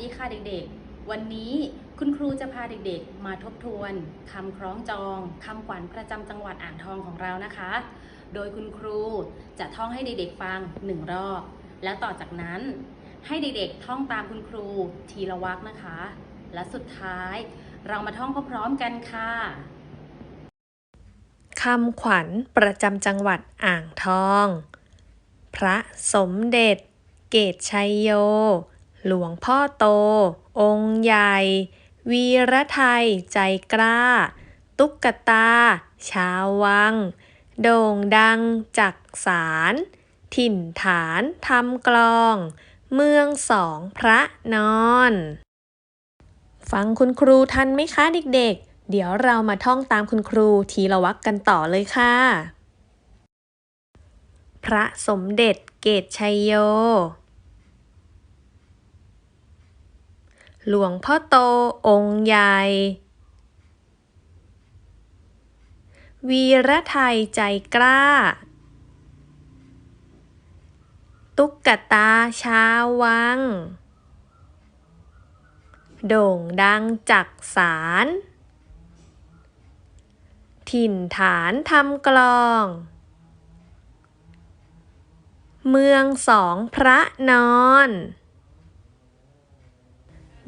ดีค่ะเด็กๆ วันนี้คุณครูจะพาเด็กๆ มาทบทวนคำคล้องจองคำขวัญประจำจังหวัดอ่างทองของเรานะคะ โดยคุณครูจะท่องให้เด็กๆฟังหนึ่งรอบ แล้วต่อจากนั้นให้เด็กๆ ท่องตามคุณครูทีละวรรคนะคะ และสุดท้ายเรามาท่องพร้อมๆกันค่ะคำขวัญประจำจังหวัดอ่างทอง พระสมเด็จ เกตชัยโย หลวงพ่อโต องค์ใหญ่ วีรไทยใจกล้า ตุ๊กตา ชาววัง โด่งดังจักสารถิ่นฐานทำกลอง เมืองสองพระนอน ฟังคุณครูทันไหมคะเด็กๆ เดี๋ยวเรามาท่องตามคุณครูทีละวรรคกันต่อเลยค่ะ พระสมเด็จเกตชัยโย หลวงพ่อโตองค์ใหญ่ วีระไทยใจกล้า ตุ๊กตาชาววัง โด่งดังจักสารถิ่นฐานทำกลอง เมืองสองพระนอน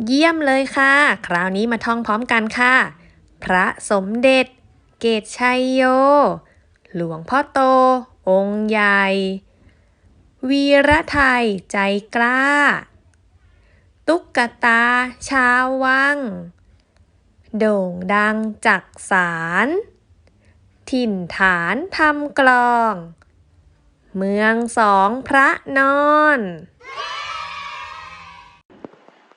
เยี่ยมเลยค่ะ คราวนี้มาท่องพร้อมกันค่ะ พระสมเด็จ เกตชัยโย หลวงพ่อโต องค์ใหญ่ วีระไทยใจกล้า ตุ๊กตา ชาววัง โด่งดังจักสาร ถิ่นฐานทำกลอง เมืองสองพระนอน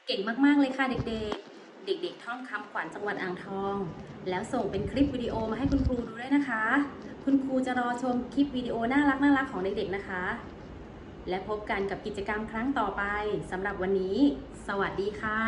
เก่งมากๆเลยค่ะเด็กๆ เด็กๆ ท่องคำขวัญจังหวัดอ่างทอง แล้วส่งเป็นคลิปวิดีโอมาให้คุณครูดูด้วยนะคะ คุณครูจะรอชมคลิปวิดีโอน่ารักน่ารักของเด็กๆนะคะ และพบกันกับกิจกรรมครั้งต่อไปสำหรับวันนี้ สวัสดีค่ะ